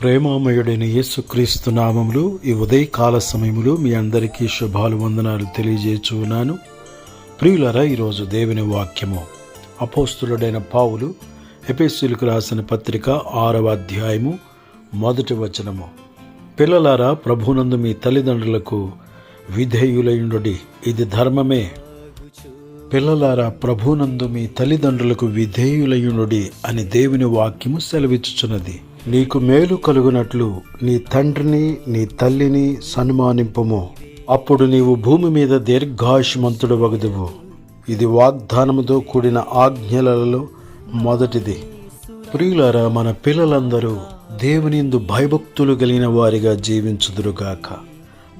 ప్రేమామయుడైన యేసుక్రీస్తు నామములు ఈ ఉదయకాల సమయములు మీ అందరికీ శుభాలు వందనాలు తెలియజేచున్నాను ప్రియులరా ఈరోజు దేవుని వాక్యము. అపోస్తులుడైన పావులు ఎపిస్సులకు రాసిన పత్రిక ఆరవ అధ్యాయము మొదటి వచనము. పిల్లలారా ప్రభునందు మీ తల్లిదండ్రులకు విధేయులయుండుడి. ఇది ధర్మమే. పిల్లలారా ప్రభునందు మీ తల్లిదండ్రులకు విధేయులయునుడి అని దేవుని వాక్యము సెలవిచ్చుచున్నది. నీకు మేలు కలుగునట్లు నీ తండ్రిని నీ తల్లిని సన్మానింపము. అప్పుడు నీవు భూమి మీద దీర్ఘాయుష్మంతుడు వగదువు ఇది వాగ్దానముతో కూడిన ఆజ్ఞలలో మొదటిది. ప్రియులారా మన పిల్లలందరూ దేవునిందు భయభక్తులు కలిగిన వారిగా జీవించుదురుగాక.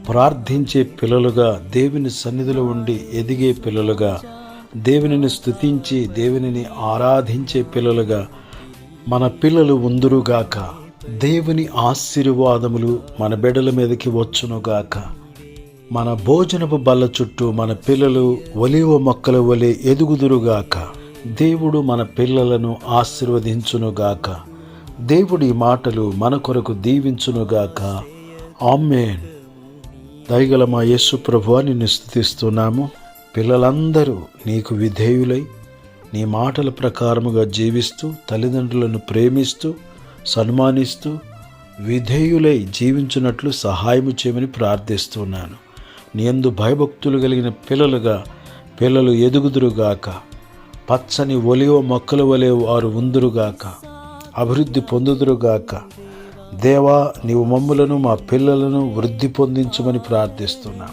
ప్రార్థించే పిల్లలుగా దేవుని సన్నిధిలో ఉండి ఎదిగే పిల్లలుగా దేవునిని స్తుతించి దేవునిని ఆరాధించే పిల్లలుగా మన పిల్లలు ఉందురుగాక. దేవుని ఆశీర్వాదములు మన బిడ్డల మీదకి వచ్చునుగాక. మన భోజనపు బల్ల చుట్టూ మన పిల్లలు ఒలివ మొక్కల వలె ఎదుగుదురుగాక. దేవుడు మన పిల్లలను ఆశీర్వదించునుగాక. దేవుడి మాటలు మన కొరకు దీవించునుగాక. ఆమెన్. దయగల మా యేసు ప్రభు నిన్ను స్థుతిస్తున్నాము. పిల్లలందరూ నీకు విధేయులై నీ మాటల ప్రకారముగా జీవిస్తూ తల్లిదండ్రులను ప్రేమిస్తూ సన్మానిస్తూ విధేయులై జీవించున్నట్లు సహాయము చేయమని ప్రార్థిస్తున్నాను. నీ భయభక్తులు కలిగిన పిల్లలుగా పిల్లలు ఎదుగుదురుగాక. పచ్చని ఒలివ మొక్కల వలె వారు ఉందురుగాక. అభివృద్ధి పొందుదురుగాక. దేవా నీవు మమ్ములను మా పిల్లలను వృద్ధి పొందించమని ప్రార్థిస్తున్నా.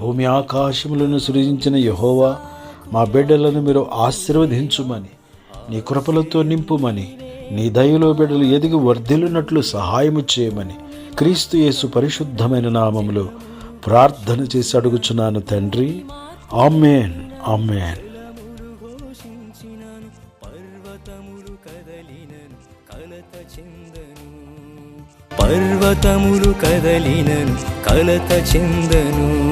భూమి ఆకాశములను సృజించిన యహోవా మా బిడ్డలను మీరు ఆశీర్వదించుమని నీ కృపలతో నింపుమని నీ దయలో బిడ్డలు ఎదిగి వర్ధిల్లునట్లు సహాయము చేయమని క్రీస్తు యేసు పరిశుద్ధమైన నామములో ప్రార్థన చేసి అడుగుచున్నాను తండ్రి. ఆమెన్. ఆమెన్. పర్వతములు కదలినను కలత చెందను.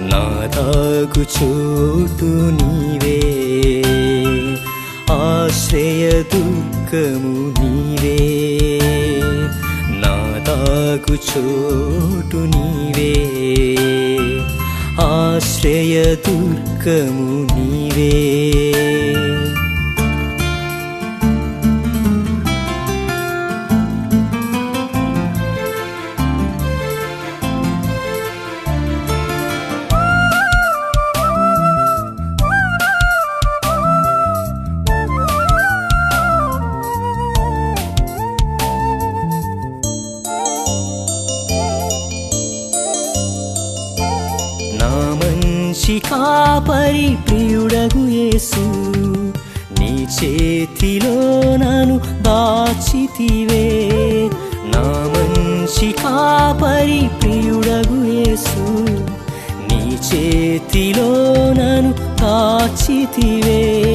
నాదాకు చోటు నీవే. ఆశ్రయ దుఃఖము నీవే. నాదాకు చోటు నీవే. ఆశ్రయ దుర్గము నీవే. మంచి కాపరి ప్రియుడగు యేసు. నీ చేతిలో నన్ను దాచితివే. నా మంచి కాపరి ప్రియుడగు యేసు. నీ చేతిలో నన్ను దాచితివే.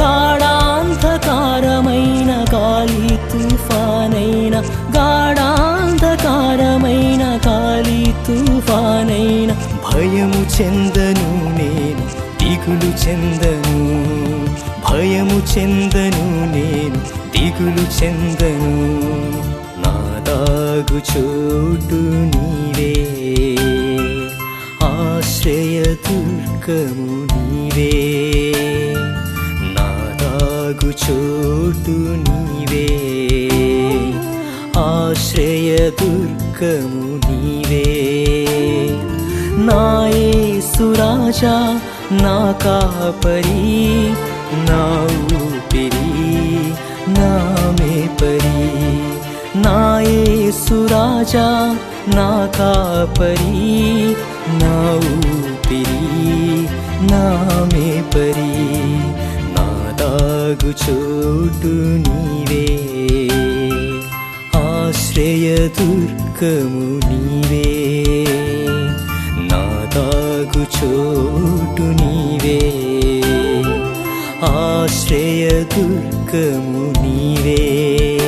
గాఢాంధకారమైన గాలి తుఫానైన గాఢాంధకారమైన గాలి తుఫానైన భయము చెందను నేను దిగులు చెందను. భయము చెందను నేను దిగులు చెందను. నా దాగు చోటు నీవే ఆశ్రయ దుర్గము నీవే. నా దాగు చోటు నీవే ఆశ్రయ దుర్గము నీవే. నాయే సురాజా నా కాపరి నా ఊపిరి నా మేపరి నాయసురాజా నా కాపరి నా ఊపిరి నా మేపరి నా దాగు చోటు నీవే ఆశ్రయ దుర్గము నీవే. దాగు చోటు నీవే. ఆశ్రయ దుర్గము నీవే.